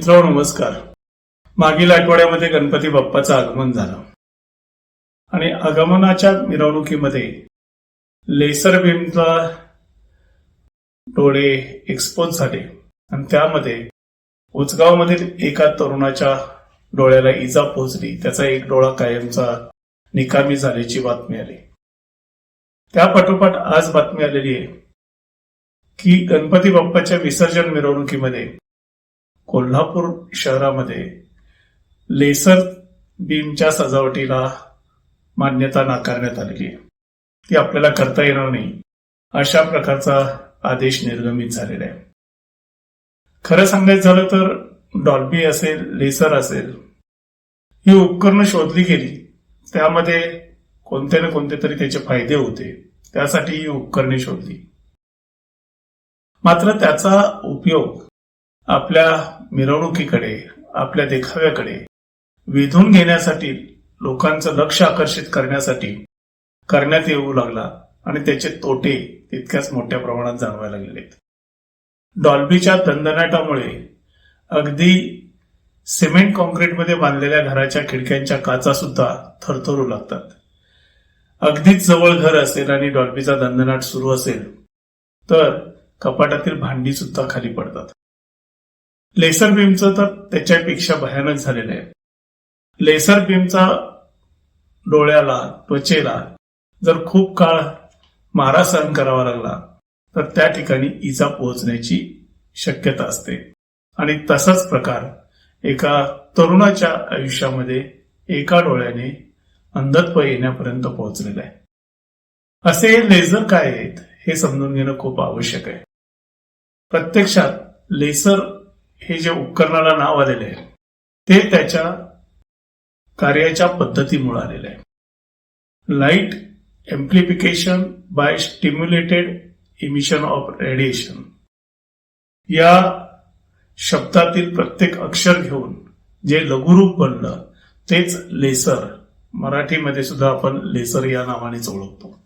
मित्र नमस्कार. मागील आठवड्यामध्ये गणपती बाप्पाचं आगमन झालं. आणि आगमनाच्या मिरवणुकीमध्ये लेसर बीमचा डोळे एक्सपोज झाले. आणि त्यामध्ये उचगावमधील एका तरुणाच्या डोळ्याला इजा पोहोचली. त्याचा एक डोळा कायमचा निकामी झाल्याची बातमी आली. त्या पाठोपाठ आज बातमी आलेली आहे की गणपती बाप्पाच्या विसर्जन मिरवणुकीमध्ये कोल्हापूर शहरामध्ये लेसर बीमच्या सजावटीला मान्यता नाकारण्यात आलेली आहे. ती आपल्याला करता येणार नाही अशा प्रकारचा आदेश निर्गमित झालेला आहे. खरं सांगायचं झालं तर डॉल्बी असेल लेसर असेल ही उपकरणं शोधली गेली. त्यामध्ये कोणते ना कोणते तरी त्याचे फायदे होते. त्यासाठी ही उपकरणे शोधली. मात्र त्याचा उपयोग आपल्या मिरवणुकीकडे आपल्या देखाव्याकडे वेधून घेण्यासाठी लोकांचं लक्ष आकर्षित करण्यासाठी करण्यात येऊ लागला आणि त्याचे तोटे तितक्याच मोठ्या प्रमाणात जाणवायला लागलेत. डॉल्बीच्या दंदनाटामुळे अगदी सिमेंट कॉन्क्रीटमध्ये बांधलेल्या घराच्या खिडक्यांच्या काचा सुद्धा थरथरू लागतात. अगदीच जवळ घर असेल आणि डॉल्बीचा दंदनाट सुरू असेल तर कपाटातील भांडी सुद्धा खाली पडतात. लेसर बीमचं तर त्याच्यापेक्षा भयानक झालेलं आहे. लेसर बीमचा डोळ्याला त्वचेला जर खूप काळ मारा सहन करावा लागला तर त्या ठिकाणी इजा पोहोचण्याची शक्यता असते. आणि तसाच प्रकार एका तरुणाच्या आयुष्यामध्ये एका डोळ्याने अंधत्व येण्यापर्यंत पोहोचलेला आहे. असे लेझर काय आहेत हे समजून घेणं खूप आवश्यक आहे. प्रत्यक्षात लेसर हे जे उपकरणाला नाव आलेले आहे ते त्याच्या कार्याच्या पद्धतीमुळे आलेले आहे. Light amplification by stimulated emission of radiation या शब्दातील प्रत्येक अक्षर घेऊन जे लघुरूप बनलं तेच लेसर मराठीमध्ये सुद्धा आपण लेसर या नावानेच ओळखतो.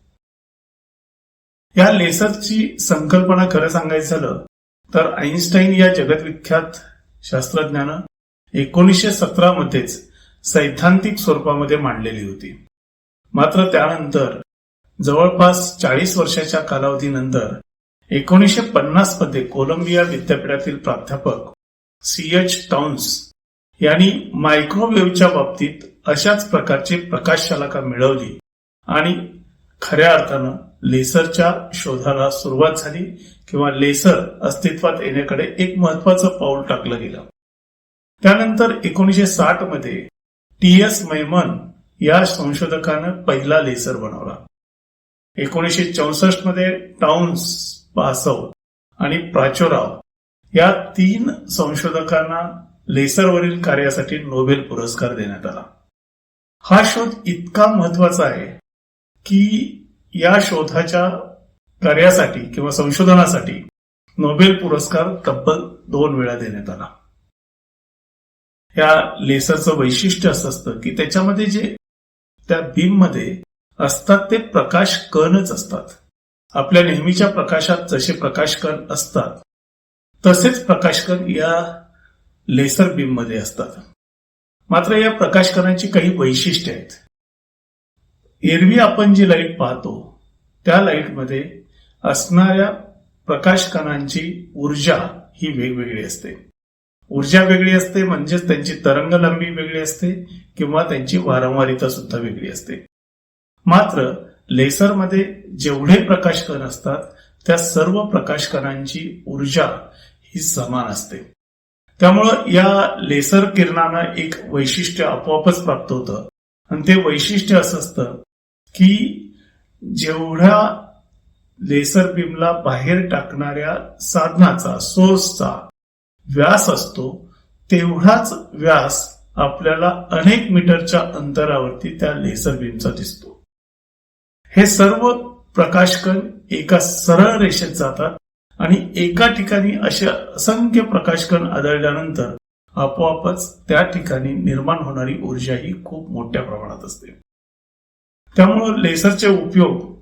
या लेसरची संकल्पना खरं सांगायचं झालं तर आईन्स्टाईन या जगतविख्यात शास्त्रज्ञानं एकोणीसशे सतरा मध्येच सैद्धांतिक स्वरूपामध्ये मांडलेली होती. मात्र त्यानंतर जवळपास चाळीस वर्षाच्या कालावधीनंतर एकोणीसशे पन्नासमध्ये कोलंबिया विद्यापीठातील प्राध्यापक सी एच टाउन्स यांनी मायक्रोवेव्हच्या बाबतीत अशाच प्रकारची प्रकाशशालाका मिळवली आणि खऱ्या अर्थानं लेसरच्या शोधाला सुरुवात झाली किंवा लेसर अस्तित्वात येण्याकडे एक महत्वाचं पाऊल टाकलं गेलं. त्यानंतर एकोणीसशे साठमध्ये टी एस मैमन या संशोधकानं पहिला लेसर बनवला. एकोणीसशे चौसष्टमध्ये टाउन्स बासव आणि प्राचोराव या तीन संशोधकांना लेसरवरील कार्यासाठी नोबेल पुरस्कार देण्यात आला. हा शोध इतका महत्त्वाचा आहे की या शोधाच्या कार्यासाठी किंवा संशोधनासाठी नोबेल पुरस्कार तब्बल दोन वेळा देण्यात आला. या लेसरचं वैशिष्ट्य असं असतं की त्याच्यामध्ये जे त्या बीममध्ये असतात ते प्रकाश कणच असतात. आपल्या नेहमीच्या प्रकाशात जसे प्रकाश कण असतात तसेच प्रकाश कण या लेसर बीममध्ये असतात. मात्र या प्रकाश कणांची काही वैशिष्ट्य आहेत. एरवी आपण जी लाइट पाहतो त्या लाईटमध्ये असणाऱ्या प्रकाशकणांची ऊर्जा ही वेगवेगळी असते. ऊर्जा वेगळी असते म्हणजेच त्यांची तरंग लांबी वेगळी असते किंवा त्यांची वारंवारिता सुद्धा वेगळी असते. मात्र लेसरमध्ये जेवढे प्रकाशकण असतात त्या सर्व प्रकाशकणांची ऊर्जा ही समान असते. त्यामुळं या लेसर किरणांना एक वैशिष्ट्य आपोआपच प्राप्त होतं. आणि ते वैशिष्ट्य असं असतं की जेवढ्या लेसर बीमला बाहेर टाकणाऱ्या साधनाचा सोर्सचा व्यास असतो तेवढाच व्यास आपल्याला अनेक मीटरच्या अंतरावरती त्या लेसर बीमचा दिसतो. हे सर्व प्रकाशकण एका सरळ रेषेत जातात आणि एका ठिकाणी असे असंख्य प्रकाशकण आदळल्यानंतर आपोआपच त्या ठिकाणी निर्माण होणारी ऊर्जा ही खूप मोठ्या प्रमाणात असते. त्यामुळं लेसरचे उपयोग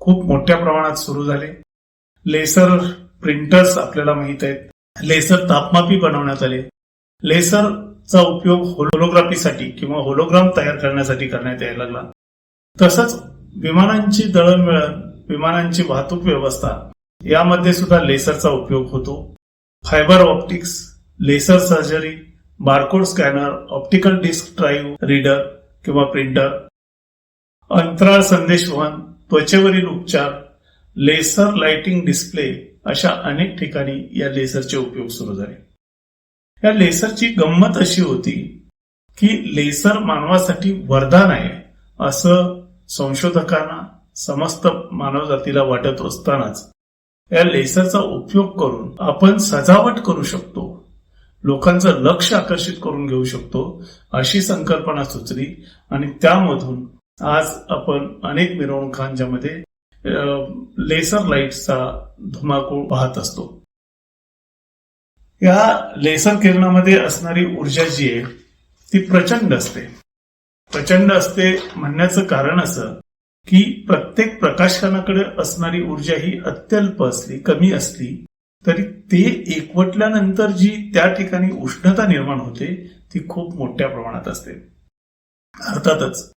खूप मोठ्या प्रमाणात सुरू झाले. लेसर प्रिंटर्स आपल्याला माहीत आहेत. लेसर तापमापी बनवण्यात आले. लेसरचा उपयोग होलोग्राफीसाठी किंवा होलोग्राम तयार करण्यासाठी करण्यात यायला लागला. तसंच विमानांची दळणवळण विमानांची वाहतूक व्यवस्था यामध्ये सुद्धा लेसरचा उपयोग होतो. Fibre optics laser surgery barcode scanner optical disc drive reader किंवा प्रिंटर अंतराळ संदेशवहन त्वचेवरील उपचार लेसर लाइटिंग डिस्प्ले अशा अनेक ठिकाणी या लेसरचे उपयोग सुरू झाले. या लेसरची गंमत अशी होती की लेसर मानवासाठी वरदान आहे असं संशोधकांना समस्त मानवजातीला वाटत असतानाच या लेसरचा उपयोग करून आपण सजावट करू शकतो लोकांचं लक्ष आकर्षित करून घेऊ शकतो अशी संकल्पना सुचली आणि त्यामधून आज आपण अनेक मिरवणुकांच्या मध्ये लेसर लाईटचा धुमाकूळ पाहत असतो. या लेसर किरणामध्ये असणारी ऊर्जा जी आहे ती प्रचंड असते. प्रचंड असते म्हणण्याचं कारण असं की प्रत्येक प्रकाशकानाकडे असणारी ऊर्जा ही अत्यल्प असली कमी असली तरी ते एकवटल्यानंतर जी त्या ठिकाणी उष्णता निर्माण होते ती खूप मोठ्या प्रमाणात असते. अर्थातच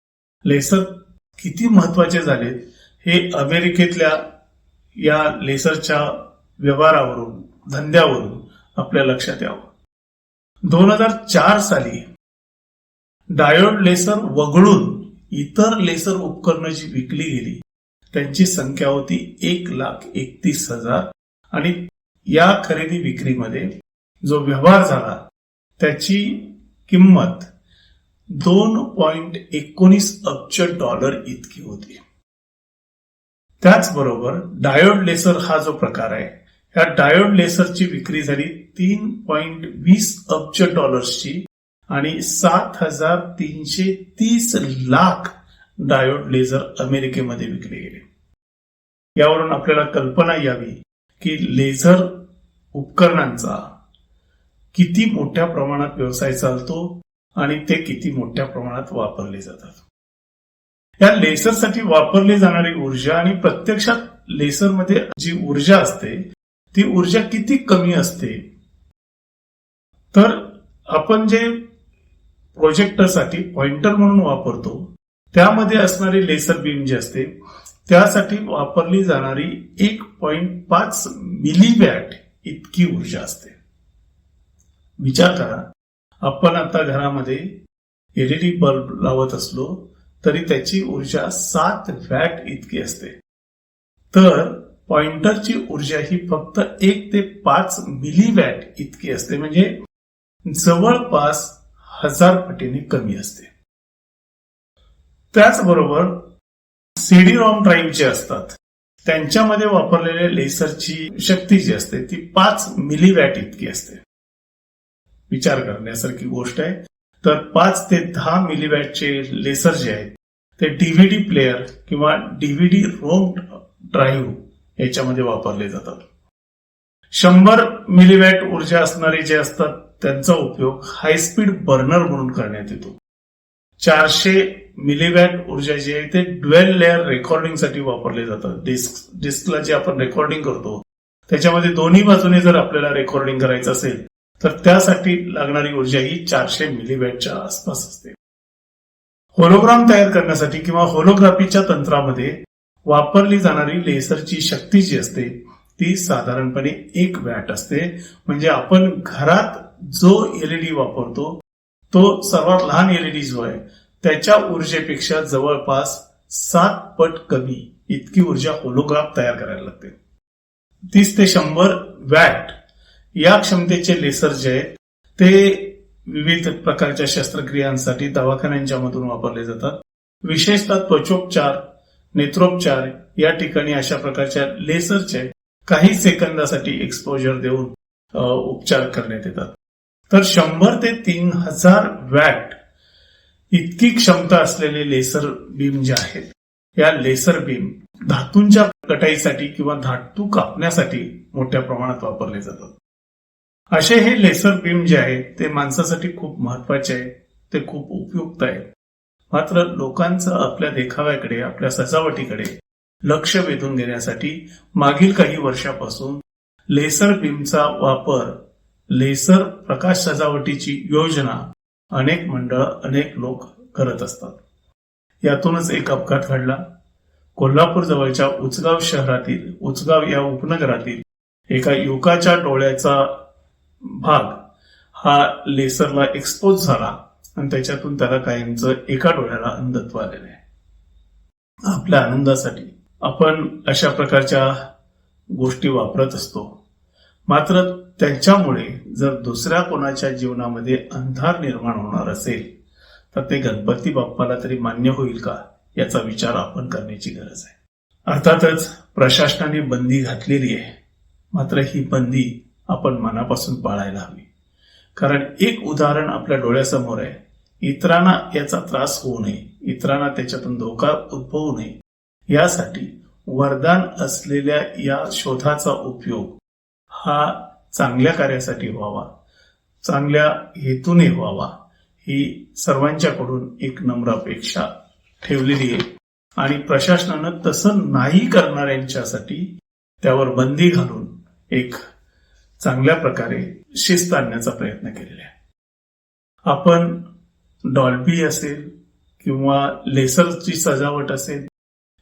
लेसर किती महत्त्वाचे झाले हे अमेरिकेतल्या या लेसरच्या व्यवहारावरून धंद्यावरून आपल्या लक्षात यावं. दोन हजार चार साली डायोड लेसर वगळून इतर लेसर उपकरणं जी विकली गेली. त्यांची संख्या होती एक लाख एकतीस हजार आणि या खरेदी विक्रीमध्ये जो व्यवहार झाला त्याची किंमत दोन पॉइंट एकोणीस अब्ज डॉलर इतकी होती. त्याचबरोबर डायोड लेसर हा जो प्रकार आहे या डायोड लेसरची विक्री झाली तीन पॉइंट वीस अब्ज डॉलर्सची आणि सात हजार तीनशे तीस लाख डायोड लेझर अमेरिकेमध्ये विकले गेले. यावरून आपल्याला कल्पना यावी की लेझर उपकरणांचा किती मोठ्या प्रमाणात व्यवसाय चालतो आणि ते किती मोठ्या प्रमाणात वापरले जातात. या लेसरसाठी वापरली जाणारी ऊर्जा आणि प्रत्यक्षात लेसरमध्ये जी ऊर्जा असते ती ऊर्जा किती कमी असते? तर आपण जे प्रोजेक्टरसाठी पॉइंटर म्हणून वापरतो त्यामध्ये असणारी लेसर बीम जी असते त्यासाठी वापरली जाणारी एक पॉइंट पाच मिलीवॅट इतकी ऊर्जा असते. विचार करा आपण आता घरामध्ये एलईडी बल्ब लावत असलो तरी त्याची ऊर्जा सात वॅट इतकी असते. तर पॉइंटरची ऊर्जा ही फक्त एक ते पाच मिली वॅट इतकी असते म्हणजे जवळपास हजार पटीने कमी असते. त्याचबरोबर सीडी रॉम ड्राईव्ह जे असतात त्यांच्यामध्ये वापरलेल्या लेसरची शक्ती जी असते ती पाच मिली वॅट इतकी असते. विचार करण्यासारखी गोष्ट आहे. तर पाच ते दहा मिलीवॅटचे लेसर जे आहेत ते डीव्हीडी प्लेअर किंवा डीव्हीडी रोम ड्राईव्ह याच्यामध्ये वापरले जातात. शंभर मिलीवॅट ऊर्जा असणारे जे असतात त्यांचा उपयोग हायस्पीड बर्नर म्हणून करण्यात येतो. चारशे मिलीवॅट ऊर्जा जी आहे ते ड्वेल लेअर रेकॉर्डिंगसाठी वापरले जातात. डिस्क डिस्कला जे आपण रेकॉर्डिंग करतो त्याच्यामध्ये दोन्ही बाजूने जर आपल्याला रेकॉर्डिंग करायचं असेल तर त्यासाठी लागणारी ऊर्जा ही चारशे मिलीवॅटच्या आसपास असते. होलोग्राम तयार करण्यासाठी किंवा होलोग्राफीच्या तंत्रामध्ये वापरली जाणारी लेसरची शक्ती जी असते ती साधारणपणे एक वॅट असते. म्हणजे आपण घरात जो एलईडी वापरतो तो सर्वात लहान एलईडी जो आहे त्याच्या ऊर्जेपेक्षा जवळपास सात पट कमी इतकी ऊर्जा होलोग्राफ तयार करायला लागते. तीस ते शंभर वॅट या क्षमतेचे लेसर जे आहेत ते विविध प्रकारच्या शस्त्रक्रियांसाठी दवाखान्यांच्या मधून वापरले जातात. विशेषतः त्वचोपचार नेत्रोपचार या ठिकाणी अशा प्रकारच्या लेसरचे काही सेकंदासाठी एक्सपोजर देऊन उपचार करण्यात येतात. तर शंभर ते तीन हजार वॅट इतकी क्षमता असलेले लेसर बीम जे आहेत या लेसर बीम धातूंच्या कटाईसाठी किंवा धातू कापण्यासाठी मोठ्या प्रमाणात वापरले जातात. असे हे लेसर बीम जे आहे ते माणसासाठी खूप महत्त्वाचे आहे ते खूप उपयुक्त आहे. मात्र लोकांचं आपल्या देखाव्याकडे आपल्या सजावटीकडे लक्ष वेधून घेण्यासाठी मागील काही वर्षापासून लेसर बीमचा वापर लेसर प्रकाश सजावटीची योजना अनेक मंडळ अनेक लोक करत असतात. यातूनच एक अपघात घडला. कोल्हापूर जवळच्या उचगाव शहरातील उचगाव या उपनगरातील एका युवकाच्या डोळ्याचा भाग हा लेसरला एक्सपोज झाला आणि त्याच्यातून त्याला कायमचं एका डोळ्याला अंधत्व आलेलं आहे. आपल्या आनंदासाठी आपण अशा प्रकारच्या गोष्टी वापरत असतो. मात्र त्यांच्यामुळे जर दुसऱ्या कोणाच्या जीवनामध्ये अंधार निर्माण होणार असेल तर ते गणपती बाप्पाला तरी मान्य होईल का याचा विचार आपण करण्याची गरज आहे. अर्थातच प्रशासनाने बंदी घातलेली आहे. मात्र ही बंदी आपण मनापासून पाळायला हवी. कारण एक उदाहरण आपल्या डोळ्यासमोर आहे. इतरांना याचा त्रास होऊ नये. इतरांना त्याच्यातून धोका उद्भवू नये. यासाठी वरदान असलेल्या या शोधाचा उपयोग हा चांगल्या कार्यासाठी व्हावा. चांगल्या हेतूने व्हावा. ही सर्वांच्याकडून एक नम्र अपेक्षा ठेवलेली आहे. आणि प्रशासनानं तसं नाही करणाऱ्यांच्यासाठी त्यावर बंदी घालून एक चांगल्या प्रकारे शिस्त आणण्याचा प्रयत्न केलेला आहे. आपण डॉल्बी असेल किंवा लेसरची सजावट असेल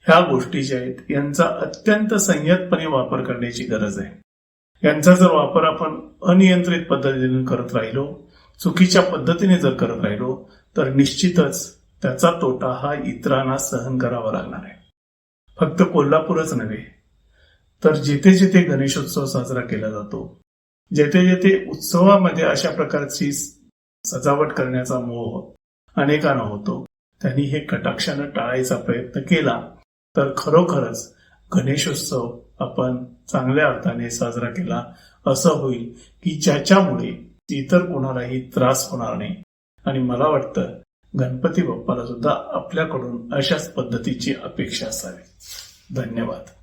ह्या गोष्टी ज्या आहेत यांचा अत्यंत संयतपणे वापर करण्याची गरज आहे. यांचा जर वापर आपण अनियंत्रित पद्धतीने करत राहिलो चुकीच्या पद्धतीने जर करत राहिलो तर निश्चितच त्याचा तोटा हा इतरांना सहन करावा लागणार आहे. फक्त कोल्हापूरच नव्हे तर जिथे जिथे गणेशोत्सव साजरा केला जातो जेथे जेथे उत्सवामध्ये अशा प्रकारची सजावट करण्याचा मोह अनेकांना होतो त्यांनी हे कटाक्षानं टाळायचा प्रयत्न केला तर खरोखरच गणेशोत्सव आपण चांगल्या अर्थाने साजरा केला असं होईल की ज्याच्यामुळे इतर कोणालाही त्रास होणार नाही. आणि मला वाटतं गणपती बाप्पाला सुद्धा आपल्याकडून अशाच पद्धतीची अपेक्षा असावी. धन्यवाद.